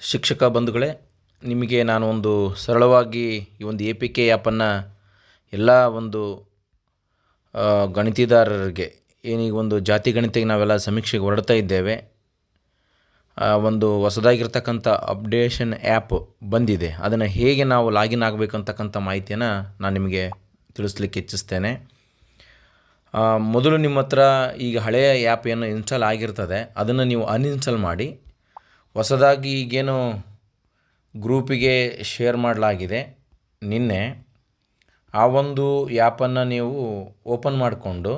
ಶಿಕ್ಷಕ ಬಂಧುಗಳೇ, ನಿಮಗೆ ನಾನು ಒಂದು ಸರಳವಾಗಿ ಈ ಒಂದು ಎ ಪಿ ಕೆ ಆ್ಯಪನ್ನು ಎಲ್ಲ ಒಂದು ಗಣಿತಿದಾರರಿಗೆ ಏನೀಗ ಒಂದು ಜಾತಿ ಗಣಿತಿಗೆ ನಾವೆಲ್ಲ ಸಮೀಕ್ಷೆಗೆ ಹೊರಡ್ತಾ ಇದ್ದೇವೆ ಒಂದು ಹೊಸದಾಗಿರ್ತಕ್ಕಂಥ ಅಪ್ಡೇಷನ್ ಆ್ಯಪ್ ಬಂದಿದೆ. ಅದನ್ನು ಹೇಗೆ ನಾವು ಲಾಗಿನ್ ಆಗಬೇಕಂತಕ್ಕಂಥ ಮಾಹಿತಿಯನ್ನು ನಾನು ನಿಮಗೆ ತಿಳಿಸ್ಲಿಕ್ಕೆ ಇಚ್ಛಿಸ್ತೇನೆ. ಮೊದಲು ನಿಮ್ಮ ಹತ್ರ ಈಗ ಹಳೆಯ ಆ್ಯಪ್ ಏನು ಇನ್ಸ್ಟಾಲ್ ಆಗಿರ್ತದೆ, ಅದನ್ನು ನೀವು ಅನ್ಇನ್ಸ್ಟಾಲ್ ಮಾಡಿ ಹೊಸದಾಗಿ ಈಗೇನು ಗ್ರೂಪಿಗೆ ಶೇರ್ ಮಾಡಲಾಗಿದೆ. ನಿನ್ನೆ ಆ ಒಂದು ಆ್ಯಪನ್ನು ನೀವು ಓಪನ್ ಮಾಡಿಕೊಂಡು,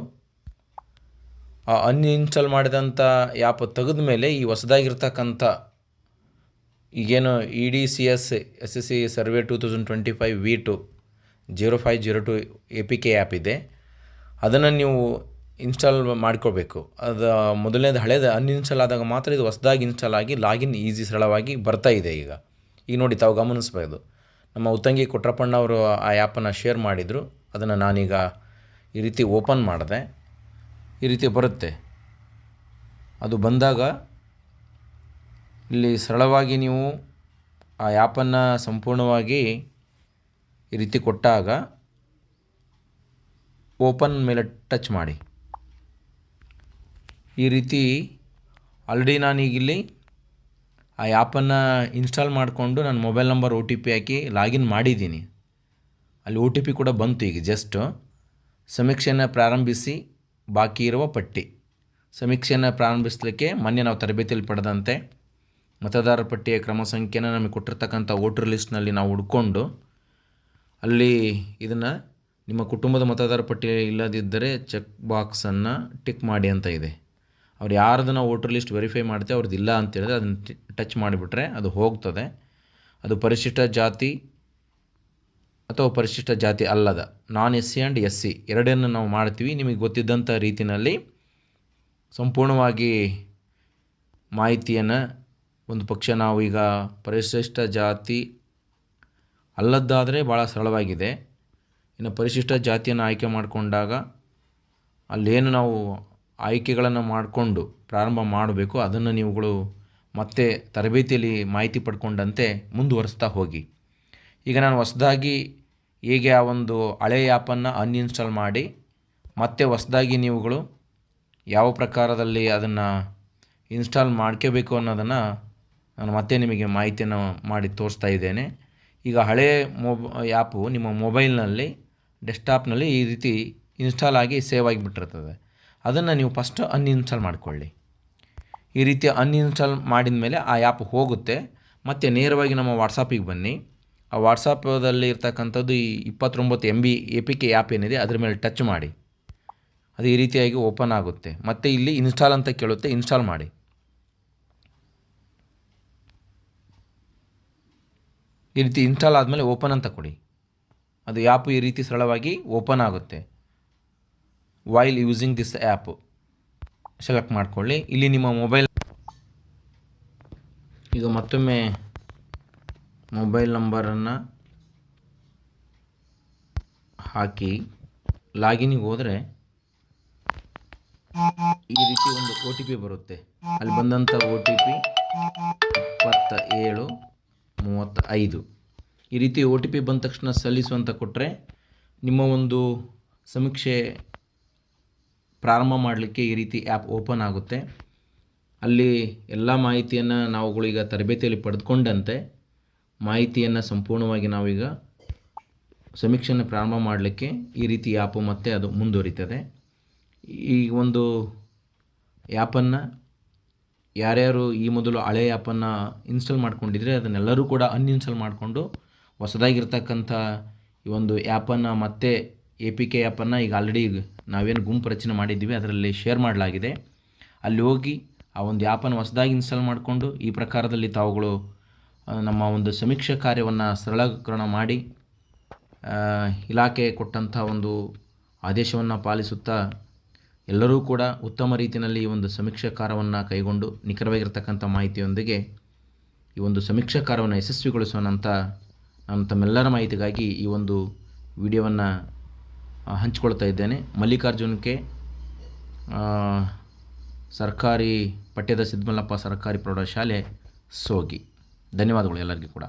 ಆ ಅನ್ಇನ್ಸ್ಟಾಲ್ ಮಾಡಿದಂಥ ಆ್ಯಪ್ ತೆಗೆದ ಮೇಲೆ ಈ ಹೊಸದಾಗಿರ್ತಕ್ಕಂಥ ಈಗೇನು E D C S S S C survey two thousand twenty five V two zero five zero two A P K app ಇದೆ. ಅದನ್ನು ನೀವು ಇನ್ಸ್ಟಾಲ್ ಮಾಡ್ಕೋಬೇಕು ಅದು ಮೊದಲನೇದು ಹಳೇದು ಅನ್ಇನ್ಸ್ಟಾಲ್ ಆದಾಗ ಮಾತ್ರ ಇದು ಹೊಸದಾಗಿ ಇನ್ಸ್ಟಾಲ್ ಆಗಿ ಲಾಗಿನ್ ಈಸಿ ಸರಳವಾಗಿ ಬರ್ತಾ ಇದೆ ಈಗ. ಈಗ ನೋಡಿ ತಾವು ಗಮನಿಸ್ಬೋದು. ನಮ್ಮ ಉತ್ತಂಗಿ ಕೊಟ್ರಪ್ಪಣ್ಣ ಅವರು ಆ ಆ್ಯಪನ್ನು ಶೇರ್ ಮಾಡಿದರು. ಅದನ್ನು ನಾನೀಗ ಈ ರೀತಿ ಓಪನ್ ಮಾಡಿದೆ. ಈ ರೀತಿ ಬರುತ್ತೆ. ಅದು ಬಂದಾಗ ಇಲ್ಲಿ ಸರಳವಾಗಿ ನೀವು ಆ ಆ್ಯಪನ್ನು ಸಂಪೂರ್ಣವಾಗಿ ಈ ರೀತಿ ಕೊಟ್ಟಾಗ ಓಪನ್ ಮೇಲೆ ಟಚ್ ಮಾಡಿ. ಈ ರೀತಿ ಆಲ್ರೆಡಿ ನಾನೀಗ ಇಲ್ಲಿ ಆ ಆ್ಯಪನ್ನು ಇನ್ಸ್ಟಾಲ್ ಮಾಡಿಕೊಂಡು ನನ್ನ mobile number O T P ಹಾಕಿ ಲಾಗಿನ್ ಮಾಡಿದ್ದೀನಿ. ಅಲ್ಲಿ ಒ ಟಿ ಪಿ ಕೂಡ ಬಂತು ಈಗ ಜಸ್ಟು. ಸಮೀಕ್ಷೆಯನ್ನು ಪ್ರಾರಂಭಿಸಿ ಬಾಕಿ ಇರುವ ಪಟ್ಟಿ. ಸಮೀಕ್ಷೆಯನ್ನು ಪ್ರಾರಂಭಿಸಲಿಕ್ಕೆ ಮೊನ್ನೆ ನಾವು ತರಬೇತಿಯಲ್ಲಿ ಪಡೆದಂತೆ ಮತದಾರರ ಪಟ್ಟಿಯ ಕ್ರಮ ಸಂಖ್ಯೆನ ನಮಗೆ ಕೊಟ್ಟಿರ್ತಕ್ಕಂಥ ವೋಟರ್ ಲಿಸ್ಟ್ನಲ್ಲಿ ನಾವು ಹುಡ್ಕೊಂಡು ಅಲ್ಲಿ ಇದನ್ನು ನಿಮ್ಮ ಕುಟುಂಬದ ಮತದಾರ ಪಟ್ಟಿ ಇಲ್ಲದಿದ್ದರೆ ಚೆಕ್ ಬಾಕ್ಸನ್ನು ಟಿಕ್ ಮಾಡಿ ಅಂತ ಇದೆ. ಅವ್ರು ಯಾರ್ದನ್ನ ವೋಟರ್ ಲಿಸ್ಟ್ ವೆರಿಫೈ ಮಾಡ್ತೇವೆ ಅವ್ರದ್ದು ಇಲ್ಲ ಅಂತ ಹೇಳಿದ್ರೆ ಅದನ್ನು ಟಚ್ ಮಾಡಿಬಿಟ್ರೆ ಅದು ಹೋಗ್ತದೆ. ಅದು ಪರಿಶಿಷ್ಟ ಜಾತಿ ಅಥವಾ ಪರಿಶಿಷ್ಟ ಜಾತಿ ಅಲ್ಲದ non S C and S C ಎರಡನ್ನು ನಾವು ಮಾಡ್ತೀವಿ. ನಿಮಗೆ ಗೊತ್ತಿದ್ದಂಥ ರೀತಿಯಲ್ಲಿ ಸಂಪೂರ್ಣವಾಗಿ ಮಾಹಿತಿಯನ್ನು ಒಂದು ಪಕ್ಷ ನಾವು ಈಗ ಪರಿಶಿಷ್ಟ ಜಾತಿ ಅಲ್ಲದ್ದಾದರೆ ಭಾಳ ಸರಳವಾಗಿದೆ. ಇನ್ನು ಪರಿಶಿಷ್ಟ ಜಾತಿಯನ್ನು ಆಯ್ಕೆ ಮಾಡಿಕೊಂಡಾಗ ಅಲ್ಲೇನು ನಾವು ಆಯ್ಕೆಗಳನ್ನು ಮಾಡಿಕೊಂಡು ಪ್ರಾರಂಭ ಮಾಡಬೇಕು. ಅದನ್ನು ನೀವುಗಳು ಮತ್ತೆ ತರಬೇತಿಯಲ್ಲಿ ಮಾಹಿತಿ ಪಡ್ಕೊಂಡಂತೆ ಮುಂದುವರಿಸ್ತಾ ಹೋಗಿ. ಈಗ ನಾನು ಹೊಸದಾಗಿ ಹೇಗೆ ಆ ಒಂದು ಹಳೆಯ ಆ್ಯಪನ್ನು ಅನ್ಇನ್ಸ್ಟಾಲ್ ಮಾಡಿ, ಮತ್ತೆ ಹೊಸದಾಗಿ ನೀವುಗಳು ಯಾವ ಪ್ರಕಾರದಲ್ಲಿ ಅದನ್ನು ಇನ್ಸ್ಟಾಲ್ ಮಾಡ್ಕೋಬೇಕು ಅನ್ನೋದನ್ನು ನಾನು ಮತ್ತೆ ನಿಮಗೆ ಮಾಹಿತಿಯನ್ನು ಮಾಡಿ ತೋರಿಸ್ತಾ ಇದ್ದೇನೆ. ಈಗ ಹಳೆ ಮೊಬ, ಆ್ಯಪು ನಿಮ್ಮ ಮೊಬೈಲ್ನಲ್ಲಿ, ಡೆಸ್ಕ್ಟಾಪ್ನಲ್ಲಿ ಈ ರೀತಿ ಇನ್ಸ್ಟಾಲ್ ಆಗಿ ಸೇವ್ ಆಗಿಬಿಟ್ಟಿರ್ತದೆ. ಅದನ್ನು ನೀವು ಫಸ್ಟ್ ಅನ್ಇನ್ಸ್ಟಾಲ್ ಮಾಡಿಕೊಳ್ಳಿ. ಈ ರೀತಿ ಅನ್ಇನ್ಸ್ಟಾಲ್ ಮಾಡಿದ ಮೇಲೆ ಆ ಆ್ಯಪ್ ಹೋಗುತ್ತೆ. ಮತ್ತು ನೇರವಾಗಿ ನಮ್ಮ ವಾಟ್ಸಾಪಿಗೆ ಬನ್ನಿ. ಆ ವಾಟ್ಸಾಪದಲ್ಲಿ ಇರ್ತಕ್ಕಂಥದ್ದು ಈ ಇಪ್ಪತ್ತೊಂಬತ್ತು M B A P K app ಏನಿದೆ, ಅದ್ರ ಮೇಲೆ ಟಚ್ ಮಾಡಿ. ಅದು ಈ ರೀತಿಯಾಗಿ ಓಪನ್ ಆಗುತ್ತೆ. ಮತ್ತು ಇಲ್ಲಿ ಇನ್ಸ್ಟಾಲ್ ಅಂತ ಕೇಳುತ್ತೆ ಇನ್ಸ್ಟಾಲ್ ಮಾಡಿ. ಈ ರೀತಿ ಇನ್ಸ್ಟಾಲ್ ಆದಮೇಲೆ ಓಪನ್ ಅಂತ ಕೊಡಿ. ಅದು ಆ್ಯಪ್ ಈ ರೀತಿ ಸರಳವಾಗಿ ಓಪನ್ ಆಗುತ್ತೆ. While using this app select ಮಾಡ್ಕೊಳ್ಳಿ. ಇಲ್ಲಿ ನಿಮ್ಮ ಮೊಬೈಲ್ ಈಗ ಮತ್ತೊಮ್ಮೆ ಮೊಬೈಲ್ ನಂಬರನ್ನು ಹಾಕಿ. ಲಾಗಿನಿಗೆ ಹೋದರೆ ಈ ರೀತಿ ಒಂದು ಒ ಟಿ ಪಿ ಬರುತ್ತೆ. ಅಲ್ಲಿ ಬಂದಂಥ ಒ ಟಿ ಪಿ ಇಪ್ಪತ್ತ ಏಳು ಮೂವತ್ತ ಐದು ಈ ರೀತಿ ಒ ಟಿ ಪಿ ಬಂದ ತಕ್ಷಣ ಸಲ್ಲಿಸುವಂತ ಕೊಟ್ಟರೆ ನಿಮ್ಮ ಒಂದು ಸಮೀಕ್ಷೆ ಪ್ರಾರಂಭ ಮಾಡಲಿಕ್ಕೆ ಈ ರೀತಿ ಆ್ಯಪ್ ಓಪನ್ ಆಗುತ್ತೆ. ಅಲ್ಲಿ ಎಲ್ಲ ಮಾಹಿತಿಯನ್ನು ನಾವುಗಳೀಗ ತರಬೇತಿಯಲ್ಲಿ ಪಡೆದುಕೊಂಡಂತೆ, ಮಾಹಿತಿಯನ್ನು ಸಂಪೂರ್ಣವಾಗಿ ನಾವೀಗ ಸಮೀಕ್ಷೆಯನ್ನು ಪ್ರಾರಂಭ ಮಾಡಲಿಕ್ಕೆ ಈ ರೀತಿ ಆ್ಯಪು ಮತ್ತೆ ಅದು ಮುಂದುವರಿತದೆ. ಈ ಒಂದು ಆ್ಯಪನ್ನು ಯಾರ್ಯಾರು ಈ ಮೊದಲು ಹಳೆ ಆ್ಯಪನ್ನು ಇನ್ಸ್ಟಾಲ್ ಮಾಡ್ಕೊಂಡಿದ್ರೆ ಅದನ್ನೆಲ್ಲರೂ ಕೂಡ ಅನ್ಇನ್ಸ್ಟಾಲ್ ಮಾಡಿಕೊಂಡು ಹೊಸದಾಗಿರ್ತಕ್ಕಂಥ ಈ ಒಂದು ಆ್ಯಪನ್ನು ಮತ್ತೆ ಎ ಪಿ ಕೆ ಆ್ಯಪನ್ನು ಈಗ ಆಲ್ರೆಡಿ ನಾವೇನು ಗುಂಪು ರಚನೆ ಮಾಡಿದ್ದೀವಿ, ಅದರಲ್ಲಿ ಶೇರ್ ಮಾಡಲಾಗಿದೆ. ಅಲ್ಲಿ ಹೋಗಿ ಆ ಒಂದು ಆ್ಯಪನ್ನು ಹೊಸದಾಗಿ ಇನ್ಸ್ಟಾಲ್ ಮಾಡಿಕೊಂಡು ಈ ಪ್ರಕಾರದಲ್ಲಿ ತಾವುಗಳು ನಮ್ಮ ಒಂದು ಸಮೀಕ್ಷೆ ಕಾರ್ಯವನ್ನು ಸರಳೀಕರಣ ಮಾಡಿ ಇಲಾಖೆ ಕೊಟ್ಟಂಥ ಒಂದು ಆದೇಶವನ್ನು ಪಾಲಿಸುತ್ತಾ ಎಲ್ಲರೂ ಕೂಡ ಉತ್ತಮ ರೀತಿಯಲ್ಲಿ ಈ ಒಂದು ಸಮೀಕ್ಷಾ ಕಾರ್ಯವನ್ನು ಕೈಗೊಂಡು ನಿಖರವಾಗಿರ್ತಕ್ಕಂಥ ಮಾಹಿತಿಯೊಂದಿಗೆ ಈ ಒಂದು ಸಮೀಕ್ಷಾ ಕಾರ್ಯವನ್ನು ಯಶಸ್ವಿಗೊಳಿಸೋಣ ಅಂತ ನಾನು ತಮ್ಮೆಲ್ಲರ ಮಾಹಿತಿಗಾಗಿ ಈ ಒಂದು ವಿಡಿಯೋವನ್ನು ಹಂಚಿಕೊಳ್ತಾ ಇದ್ದೇನೆ. ಮಲ್ಲಿಕಾರ್ಜುನ್ಗೆ ಆ, ಸರ್ಕಾರಿ ಪಠ್ಯದ ಸಿದ್ಮಲ್ಲಪ್ಪ ಸರ್ಕಾರಿ ಪ್ರೌಢಶಾಲೆ ಸೋಗಿ. ಧನ್ಯವಾದಗಳು ಎಲ್ಲರಿಗೂ ಕೂಡ.